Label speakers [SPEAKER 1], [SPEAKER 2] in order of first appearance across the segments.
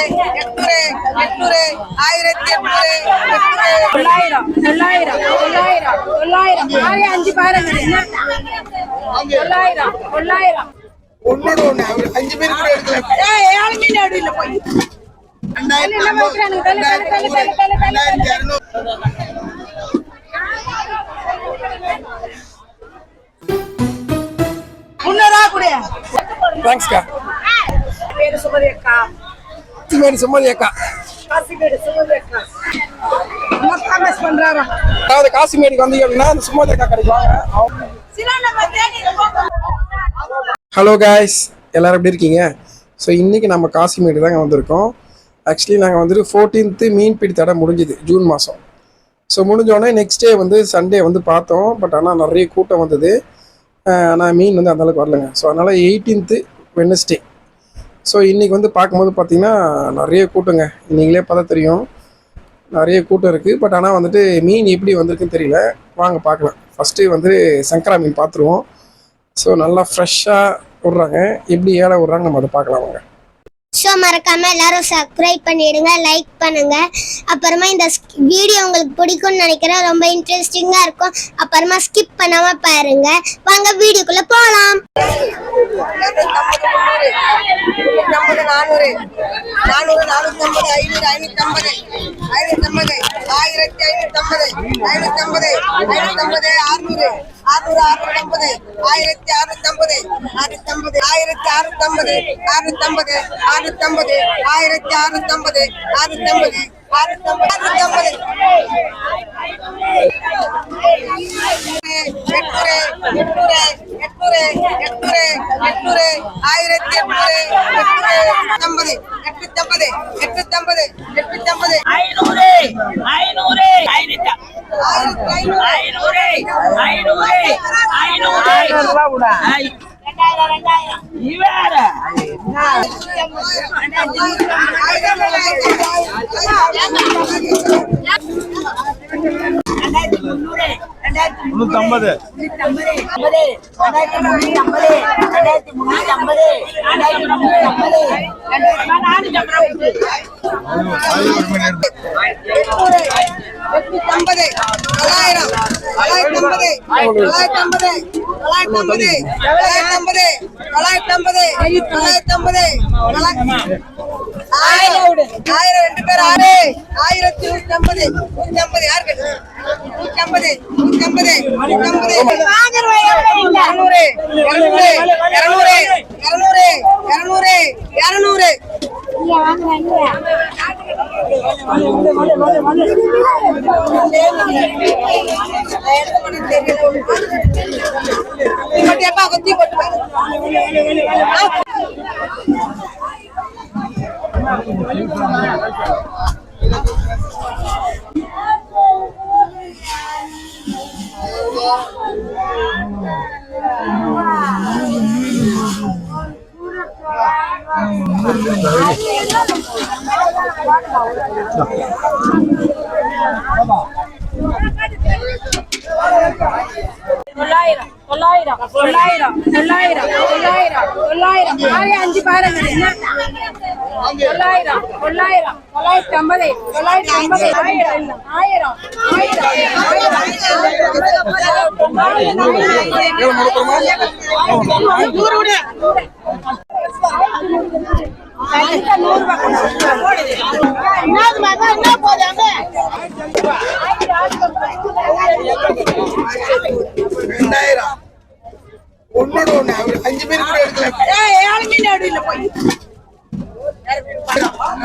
[SPEAKER 1] எட்நூறு எட்நூறு ஆயிரத்தி எட்நூறு
[SPEAKER 2] தொள்ளாயிரம் தொள்ளாயிரம் தொள்ளாயிரம் தொள்ளாயிரம் ஆறு அஞ்சு பாருங்க? தொள்ளாயிரம் தொள்ளாயிரம்
[SPEAKER 3] ஒன்னோட ஒண்ணு கூட எடுக்கல
[SPEAKER 1] போய்
[SPEAKER 3] ரெண்டாயிரத்தி
[SPEAKER 1] கூட
[SPEAKER 3] தேங்க்ஸ்க்கா
[SPEAKER 1] பேரு சுமதி அக்கா
[SPEAKER 3] சிமேடி சுமதி அக்கா. அதாவது காசிமேடிக்கு வந்தீங்க அப்படின்னா அந்த சுமதி அக்கா கிடைக்குவாங்க ஹலோ காய்ஸ் எல்லாரும் எப்படி இருக்கீங்க? ஸோ இன்றைக்கி நம்ம காசிமேடு தாங்க வந்திருக்கோம். ஆக்சுவலி நாங்கள் வந்துட்டு ஃபோர்டீன்த்து மீன்பிடி தடை முடிஞ்சுது ஜூன் மாதம் ஸோ முடிஞ்சோடனே நெக்ஸ்ட் டே வந்து சண்டே வந்து பார்த்தோம். பட் ஆனால் நிறைய கூட்டம் வந்தது. ஆனால் மீன் வந்து அந்தளவுக்கு வரலங்க. ஸோ அதனால் எயிட்டீன்த்து வெனஸ்டே ஸோ இன்றைக்கி வந்து பார்க்கும்போது பார்த்திங்கன்னா நிறைய கூட்டங்க. நீங்களே பார்த்தா தெரியும். நிறைய கூட்டம் இருக்குது பட் ஆனால் வந்துட்டு மீன் எப்படி வந்திருக்குன்னு தெரியல. வாங்க பார்க்கலாம். ஃபஸ்ட்டு வந்து சங்கரா மீன் பார்த்துருவோம். ஸோ நல்லா ஃப்ரெஷ்ஷாக விட்றாங்க எப்படி ஏழை விட்றாங்க நம்ம அதை பார்க்கலாம் வாங்க.
[SPEAKER 4] ஸோ மறக்காம எல்லாரும் சப்ஸ்கிரைப் பண்ணிடுங்க லைக் பண்ணுங்க. அப்புறமா இந்த வீடியோ உங்களுக்கு பிடிக்கும்னு நினைக்கிறேன் ரொம்ப இன்ட்ரெஸ்டிங்கா இருக்கும். அப்புறமா ஸ்கிப் பண்ணாம பாருங்க. வாங்க வீடியோக்குள்ள போலாம்.
[SPEAKER 1] ஐம்பது நானூறு நானூறு நானூத்தம்பது ஐநூறு ஐநூத்தம்பது ஐநூத்தம்பது ஆயிரத்தி ஐநூத்தம்பது ஐநூத்தம்பது ஐநூத்தம்பது அறுநூறு அறுநூறு அறுநூத்தம்பது ஆயிரத்தி அறுநூத்தம்பது அறுநூத்தம்பது ஆயிரத்தி அறுநூத்தம்பது அறுநூத்தம்பது அறுநூத்தம்பது ஆயிரத்தி அறுநூத்தம்பது அறுநூத்தம்பது அறுநூத்தம்பது அறுநூத்தம்பது எட்நூறு எட்நூறு எட்நூறு எட்நூறு எட்நூறு ஆயிரத்தி எட்நூறு எட்நூறு எட்நூத்தம்பது எட்நூத்தம்பது எட்நூத்தம்பது எட்நூத்தம்பது
[SPEAKER 5] ஐநூறு ஐநூறு ஐநூறு
[SPEAKER 1] ஐநூறு
[SPEAKER 5] ஐநூறு ஐநூறு ஐ- இவேற ரெண்டாயிரத்தி முந்நூறு ரெண்டாயிரத்தி
[SPEAKER 6] முன்னூத்தம்பது
[SPEAKER 5] ஐம்பது ரெண்டாயிரத்தி முந்நூத்தி ஐம்பது
[SPEAKER 1] தொள்ளாயிரம் தொள்ளாயிரத்தி ஐம்பது தொள்ளாயிரத்தி ஐம்பது தொள்ளாயிரத்தி ஐம்பது தொள்ளாயிரத்தி ஐம்பது தொள்ளாயிரத்தி ஐம்பது தொள்ளாயிரத்தி ஐம்பது ஆயிரம் ஆயிரம் ரெண்டு பேர் ஆறு ஆயிரத்தி நூத்தி ஐம்பது நூத்தி ஐம்பது யாரு கேட்டது நூத்தி ஐம்பது நூத்தி ஐம்பது நூத்தி ஐம்பது இருநூறு. இருநூறு. இருநூறு. இருநூறு. இருநூறு. இருநூறு. கொட்டியப்பா கொத்தி கொட்டு
[SPEAKER 2] தொள்ளாயிரம் தொள்ளாயிரம் தொள்ளாயிரம் தொள்ளாயிரம் தொள்ளாயிரம் தொள்ளாயிரம் ஆறு அஞ்சு பாருங்க என்ன? தொள்ளாயிரம் தொள்ளாயிரம் தொள்ளாயிரத்தி ஐம்பது தொள்ளாயிரத்தி ஐம்பது ஆயிரம் ஆயிரம்
[SPEAKER 3] ரெண்டாயிரம். ஒன்னோட ஒண்ணு. அஞ்சு பேர் கூட எடுக்கல.
[SPEAKER 1] ஏழு மீன் இல்ல போய்
[SPEAKER 3] ரெண்டாயிரம் ரெண்டாயிரத்தி
[SPEAKER 2] என்ன
[SPEAKER 3] ஐநூறு
[SPEAKER 2] வைக்கிறானுங்க? தள்ளு, தள்ளு, தள்ளு,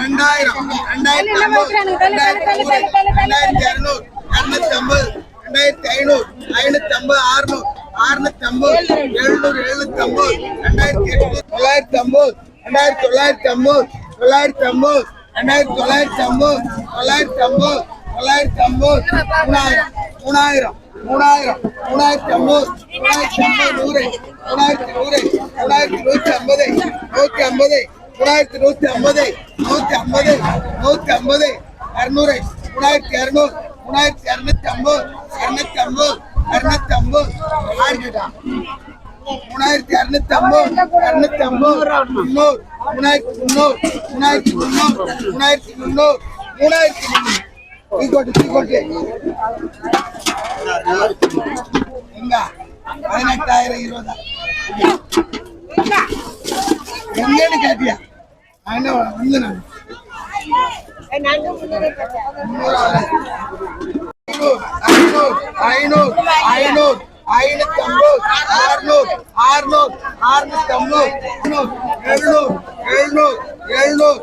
[SPEAKER 2] தள்ளு, தள்ளு, தள்ளு.
[SPEAKER 3] ரெண்டாயிரத்தி அறுநூறு இரநூத்தி ஐம்பது ரெண்டாயிரத்தி ஐநூறு ஐநூத்தி ஐம்பது அறுநூறு அறுநூத்தி ஐம்பது எழுநூறு எழுநூத்தி ஐம்பது ரெண்டாயிரத்தி எட்நூறு தொள்ளாயிரத்தி ஐம்பது ரெண்டாயிரத்தி தொள்ளாயிரத்தி ஐம்பது தொள்ளாயிரத்தி ஐம்பது ரெண்டாயிரத்தி தொள்ளாயிரத்தி ஐம்பது தொள்ளாயிரத்தி ஐம்பது தொள்ளாயிரத்தி ஐம்பது மூணாயிரம் மூணாயிரம் மூணாயிரம் மூணாயிரத்தி ஐம்பது மூணாயிரத்தி ஐம்பது நூறு மூணாயிரத்தி நூறு மூணாயிரத்தி ஐம்பது நூற்றி ஐம்பது தொள்ளாயிரத்தி நூத்தி ஐம்பது நூத்தி ஐம்பது நூத்தி ஐம்பது இரநூறு மூணாயிரத்தி இரநூறு மூணாயிரத்தி இரநூத்தி ஐம்பது இரநூத்தி ஐம்பது இரநூத்தி ஐம்பது
[SPEAKER 6] மூணாயிரத்தி அறுநூத்தி ஐம்பது அறுநூத்தி ஐம்பது முன்னூறு மூணாயிரத்தி முன்னூறு மூணாயிரத்தி முன்னூறு மூணாயிரத்தி முன்னூறு மூணாயிரத்தி முன்னூறு தீக்கோட்டு தீக்கோட்டு எங்க பதினெட்டாயிரம் இருபதா எங்கன்னு கேட்டியா நான் என்ன வந்து நான் ஐநூறு ஐநூறு ஐநூறு ஐநூத்தி ஐம்பது அறுநூறு அறுநூறு அறுநூத்தி ஐம்பது எழுநூறு எழுநூறு எழுநூறு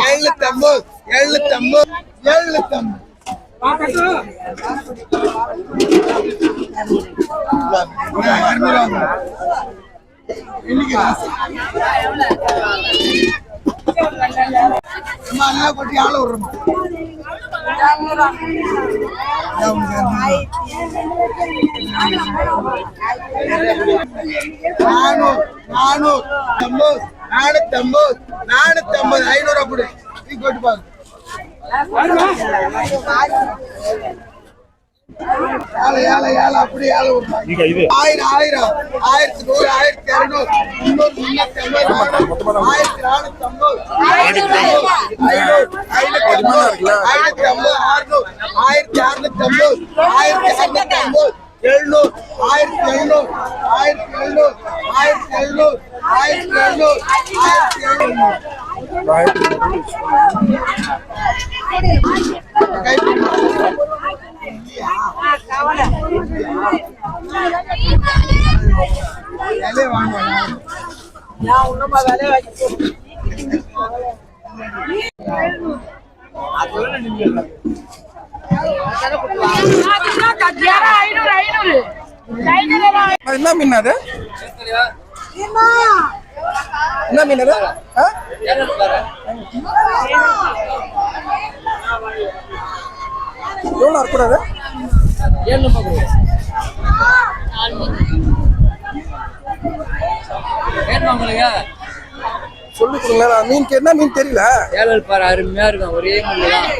[SPEAKER 6] எழுநூத்தி ஐம்பது எழுநூத்தி ஐம்பது எழுநூத்தி ஐம்பது இன்னைக்கு அம்மா எல்லாம் கொட்டி ஆள விடுறோம் நானூறு நானூறு ஐம்பது நானூத்தி ஐம்பது நானூத்தி ஐம்பது ஐநூறு அப்படி நீ கொட்டு பாரு ஏழை ஏழை ஏழை அப்படி ஏழை விடுறாங்க ஆயிரம் ஆயிரம் ஆயிரத்தி நூறு ஆயிரத்தி இருநூறு முன்னூறு முன்னூத்தி ஐம்பது ஆயிரத்தி நானூத்தி ஐம்பது ஆயிரத்தி ஐம்பது அறுநூறு ஆயிரத்தி அறுநூத்தி ஐம்பது ஆயிரத்தி அறுநூத்தி ஐம்பது எழுநூறு ஆயிரத்தி எழுநூறு ஆயிரத்தி எழுநூறு ஆயிரத்தி எழுநூறு ஆயிரத்தி எழுநூறு ஆயிரத்தி எழுநூறு வாங்குவாங்க
[SPEAKER 2] ஐநூறு ஐநூறு
[SPEAKER 3] அது என்ன மீன் அது? என்ன மீன் அது? எவ்வளோ இருக்கக்கூடாது
[SPEAKER 7] வேணுமா உங்களுக்கு
[SPEAKER 3] சொல்லி கொடுங்களேன் நான் மீன் என்ன மீன் தெரியல?
[SPEAKER 7] ஏழு பாரு அருமையா இருக்கும் ஒரே முள்ளு தான்.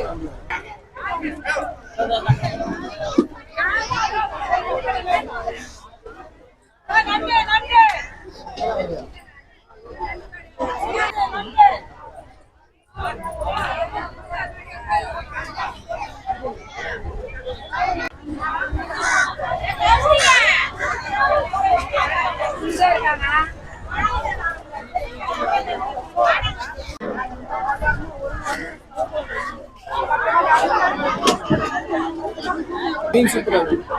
[SPEAKER 3] மீன் சூப்பராக இருக்கு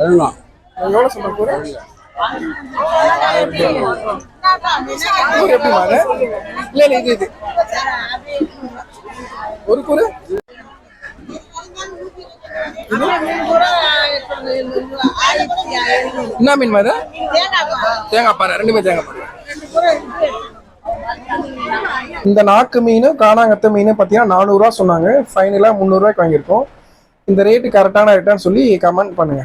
[SPEAKER 7] அதுதான்.
[SPEAKER 3] எவ்வளோ சொல்ல போகிறேன் கூறு எப்படி மாறு? இல்லை இல்லை இது இது. ஒரு கூறு. என்ன மீன் மாறு? தேங்காய் பாரு ரெண்டுமே தேங்காய் பாரு இந்த நாக்கு மீன் காணாங்கத்த மீன் பார்த்தீங்கன்னா நானூறுரூவா சொன்னாங்க. ஃபைனலாக முந்நூறுரூவாய்க்கு வாங்கியிருக்கோம். இந்த ரேட்டு கரெக்டான ரேட்டான்னு சொல்லி கமெண்ட் பண்ணுங்க.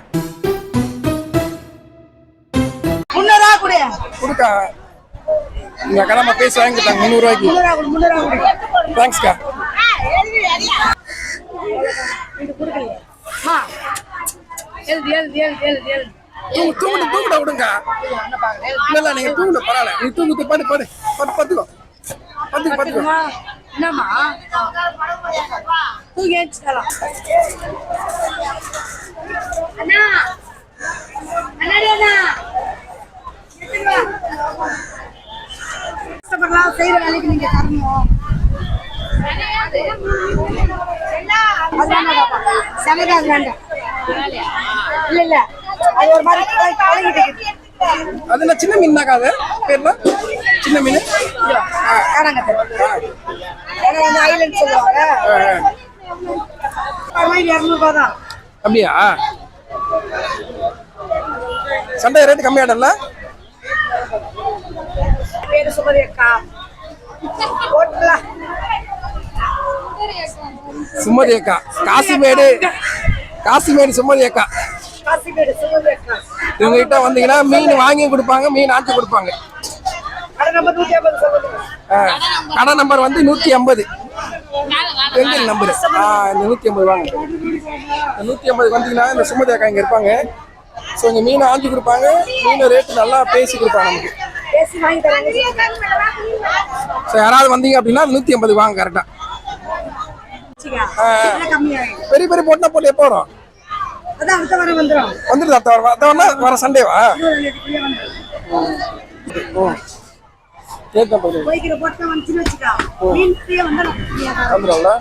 [SPEAKER 3] கொடுக்கா. இந்த அக்கா நம்ம பேசி வாங்கிட்டாங்க
[SPEAKER 2] கொடு
[SPEAKER 3] தேங்க்ஸ்க்கா தூங்கிட்டு தூங்கிட்ட விடுங்க. இல்ல நீங்க தூங்கிட பரவாயில்ல. நீ தூங்கிட்டு பாடு பாடு. பத்துக்கோ. பத்துக்கு பத்துக்கோ.
[SPEAKER 2] என்னம்மா? தூக்கி ஏச்சுக்கலாம் அண்ணா அண்ணா. கஷ்டப்படலாம் செய்யற வேலைக்கு நீங்க தரணும். சமைக்காது வேண்டாம். இல்ல இல்ல. அது ஒரு மாதிரி பழகி- பழகிட்டு இருக்குது.
[SPEAKER 3] அது என்ன சின்ன மீன் தாக்கா அது? பேர்ல? சின்ன மீன்?
[SPEAKER 2] காணாங்கத்தை ஐலண்ட் சொல்லுவாங்க. இரநூறுபா தான்.
[SPEAKER 3] அப்படியா? சண்டை ரேட்டு கம்மியாடல?
[SPEAKER 2] பேரு சுமதி அக்கா.
[SPEAKER 3] சுமதி அக்கா. காசிமேடு காசிமேடு சுமதி அக்கா.
[SPEAKER 2] காசிமேடு சுமதி அக்கா.
[SPEAKER 3] இவங்க கிட்ட வந்தீங்கன்னா மீன் வாங்கி கொடுப்பாங்க மீன் ஆட்டி கொடுப்பாங்க.
[SPEAKER 2] கடை நம்பர்
[SPEAKER 3] ஆ, நம்பர் வந்து நூத்தி ஐம்பது. பெண்கள் நம்பர் ஆ இந்த நூத்தி ஐம்பது வாங்க. நூற்றி நூத்தி ஐம்பது வந்தீங்கன்னா இந்த சுமதி அக்கா இங்க இருப்பாங்க. ஸோ இங்கே மீன் ஆஞ்சி கொடுப்பாங்க. மீன் ரேட்டு நல்லா பேசி கொடுப்பாங்க நமக்கு. ஸோ யாராவது வந்தீங்க அப்படின்னா நூற்றி ஐம்பது வாங்க கரெக்டாக பெரிய பெரிய போட்டா போட்டு எப்போ வரும்? வந்துடுது அத்த வர அத்த வர சண்டேவா? ஓ கேட்க போகுது
[SPEAKER 2] போய்க்கிற போட்டு வந்துச்சுன்னு வச்சுக்கா. மீன் ஃப்ரீயா
[SPEAKER 3] வந்துடும்ல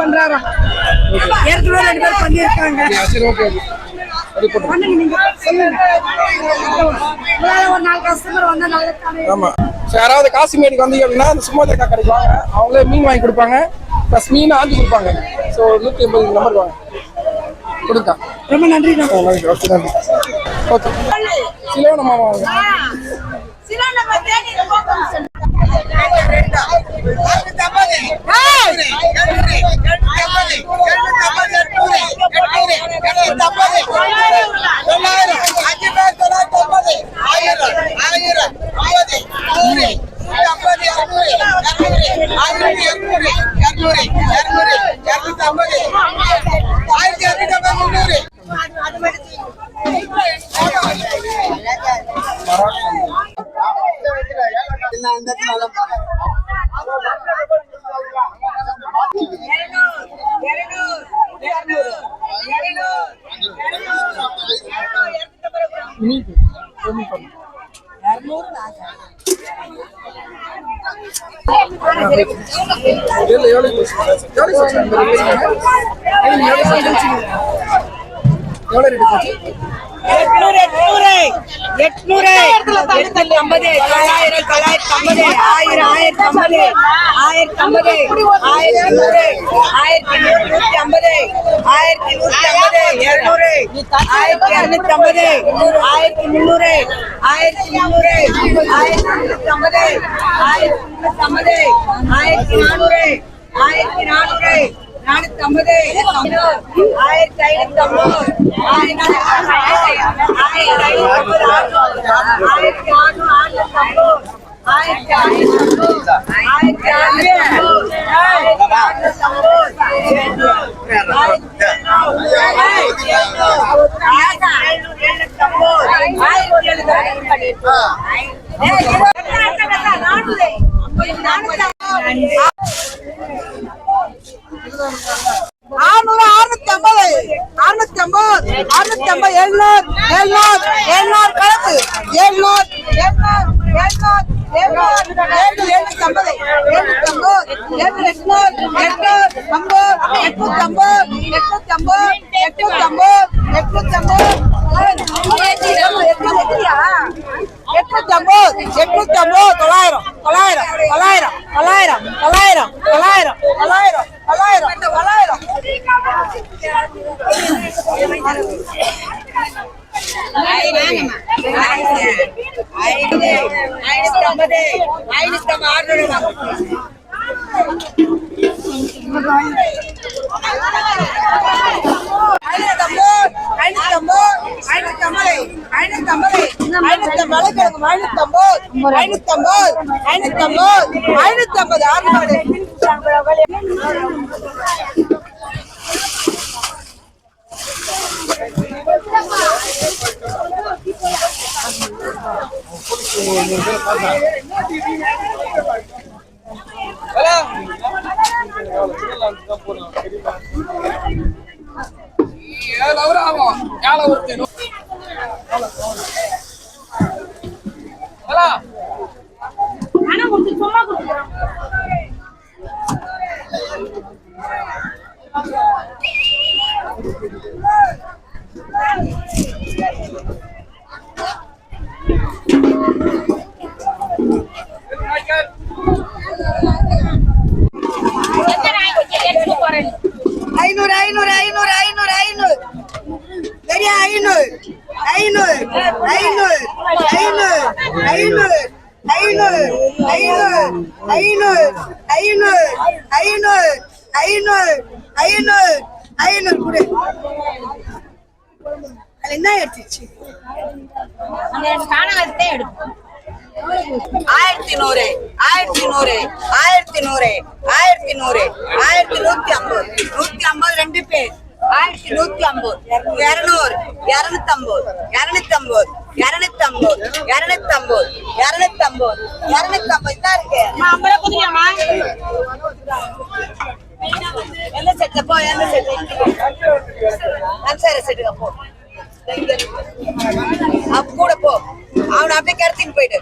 [SPEAKER 2] பண்றாரா? ஏற்கனவே ரெண்டு பேர் பண்ணியிருக்காங்க.
[SPEAKER 3] சரி ஓகே சரி போட்டு
[SPEAKER 2] பண்ணுங்க நீங்க. சொல்லுங்க. உங்களால ஒரு நாலு கஸ்டமர் வந்தா நல்லது
[SPEAKER 3] ஆமா. ஸோ யாராவது காசிமேடுக்கு வந்தீங்க அப்படின்னா அந்த சுமோதேக்கா கடைக்கு வாங்க. அவங்களே மீன் வாங்கி கொடுப்பாங்க. ப்ளஸ் மீன் ஆஞ்சி கொடுப்பாங்க. ஸோ நூற்றி எண்பது நம்பருக்கு வாங்க. கொடுக்கா
[SPEAKER 2] ரொம்ப நன்றி
[SPEAKER 3] நன்றி. ஓகே நன்றி. ஓகே. வாங்க.
[SPEAKER 6] ஆயிரம்
[SPEAKER 3] எவ்வளோ ரேட்டு போச்சு
[SPEAKER 1] எட்நூறு எட்நூத்தி ஐம்பது தொள்ளாயிரம் தொள்ளாயிரத்தி ஐம்பது ஆயிரம் ஆயிரத்தி ஐம்பது ஆயிரத்தி ஐம்பது ஆயிரத்தி நூறு ஆயிரத்தி நூறு நூத்தி ஐம்பது ஆயிரத்தி நூத்தி ஐம்பது இருநூறு ஆயிரத்தி இருநூத்தி ஐம்பது ஆயிரத்தி முந்நூறு ஆயிரத்தி முந்நூறு ஆயிரத்தி முன்னூத்தி ஐம்பது ஆயிரத்தி முன்னூத்தி ஐம்பது ஆயிரத்தி நானூறு ஆயிரத்தி நானூறு நானூத்தி ஐம்பது ஆயிரத்தி ஐநூத்தி ஐம்பது ஆயிரத்தி ஆயிரத்தி ஐநூத்தி ஐம்பது ஆயிரத்தி ஆறுநூறு ஆயிரத்தி ஐம்பது ஆயிரத்தி அறுநூறு ஆயிரத்தி அறுநூறு ஆயிரத்தி ஆறுநூறு அறுநூத்தி ஐம்பது அறுநூத்தி ஐம்பது அறுநூத்தி ஐம்பது எழுநூறு எழுநூறு எழுநூறு கணக்கு எழுநூறு தொள்ளாயிரம் தொள்ளாயிரம் தொள்ளாயிரம். பலாயிரம் பலாயிரம் பலாயிரம் பலாயிரம் பலாயிரம் பலாயிரம் ஐநூத்தி ஐம்பது ஐநூத்தி ஐம்பது ஆறுநூறு
[SPEAKER 3] ஐநூத்தம்பது ஐநூத்தம்பது ஐநூத்தம்பது ஆறு நாடு
[SPEAKER 1] Thank. ஐநூறு ஐநூறு ஐநூறு ஐநூறு கொடு. அது என்ன எடுத்துச்சு
[SPEAKER 5] ஆயிரத்தி நூறு ஆயிரத்தி நூறு ஆயிரத்தி நூறு ஆயிரத்தி நூறு ஆயிரத்தி நூத்தி ஐம்பது. நூத்தி ஐம்பது ரெண்டு பேர். ஆயிரத்தி நூத்தி ஐம்பது. இருநூறு இருநூத்தி ஐம்பது இருநூத்தி ஐம்பது இருநூத்தி ஐம்பது இருநூத்தி ஐம்பது இருநூத்தி ஐம்பது இருநூத்தி ஐம்பது தான் இருக்கு எந்த செட்டு போ எந்த செட்டு சரி செட்டுங்க போ இங்க கூட போ அவனை அப்படியே கடத்தின்னு போயிடு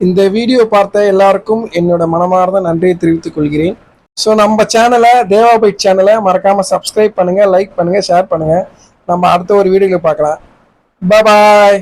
[SPEAKER 3] இந்த வீடியோ பார்த்த எல்லாருக்கும் என்னோட மனமார்ந்த நன்றியை தெரிவித்துக் கொள்கிறேன். ஸோ நம்ம சேனலை தேவா பைட் சேனலை மறக்காமல் சப்ஸ்கிரைப் பண்ணுங்கள் லைக் பண்ணுங்கள் ஷேர் பண்ணுங்கள் நம்ம அடுத்த ஒரு வீடியோவில் பார்க்கலாம். பாய்